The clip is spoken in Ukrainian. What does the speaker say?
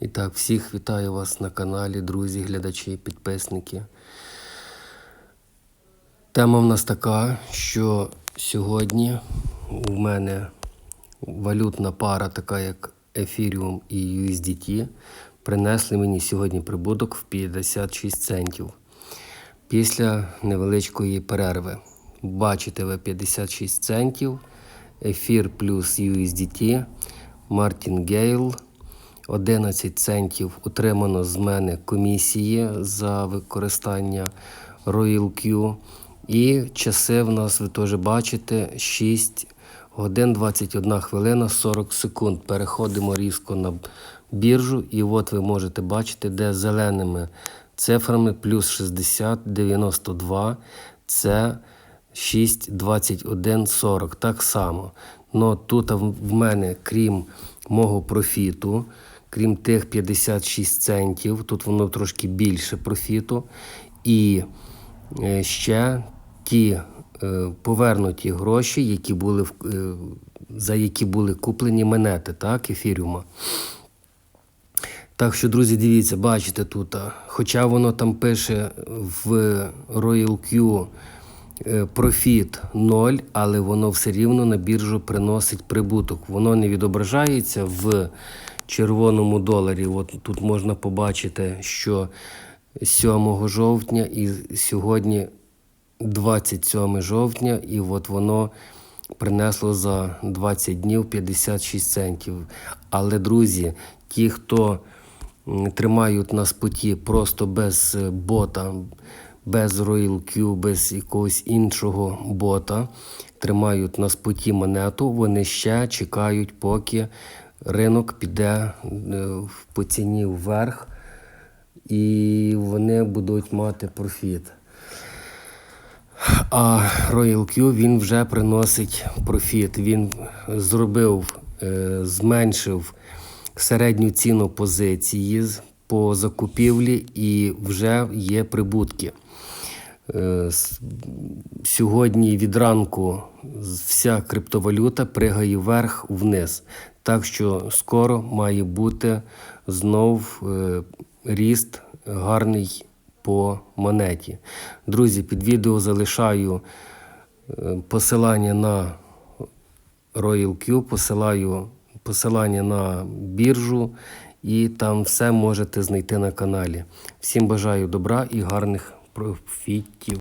І так, всіх вітаю вас на каналі, друзі, глядачі, підписники. Тема в нас така, що сьогодні у мене валютна пара, така як Ethereum і USDT, принесли мені сьогодні прибуток в 56 центів. Після невеличкої перерви. Бачите ви 56 центів, ефір плюс USDT, Мартін Гейл. 11 центів отримано з мене комісії за використання Royal Q. І часи в нас ви теж бачите 6 годин 21 хвилина 40 секунд. Переходимо різко на біржу, і от ви можете бачити, де зеленими цифрами плюс 60, 92 це 6, 21, 40. Так само. Но тут в мене, крім мого профіту, крім тих 56 центів, тут воно трошки більше профіту. І е, ще ті е, повернуті гроші, які були, е, за які були куплені монети, так, ефіріума. Так що, друзі, дивіться, бачите тут, хоча воно там пише в Royal Q профіт 0, але воно все рівно на біржу приносить прибуток. Воно не відображається в червоному доларі. От тут можна побачити, що 7 жовтня і сьогодні 27 жовтня, і от воно принесло за 20 днів 56 центів. Але, друзі, ті, хто тримають на споті просто без е, бота, без Royal Q, без якогось іншого бота, тримають на споті монету, вони ще чекають, поки ринок піде е, по ціні вверх, і вони будуть мати профіт. А Royal Q він вже приносить профіт. Він зробив, е, зменшив середню ціну позиції по закупівлі і вже є прибутки. Е, Сьогодні від ранку вся криптовалюта пригає вверх-вниз. Так що скоро має бути знов е, ріст гарний по монеті. Друзі, під відео залишаю е, посилання на Royal Q, посилаю посилання на біржу, і там все можете знайти на каналі. Всім бажаю добра і гарних профітів.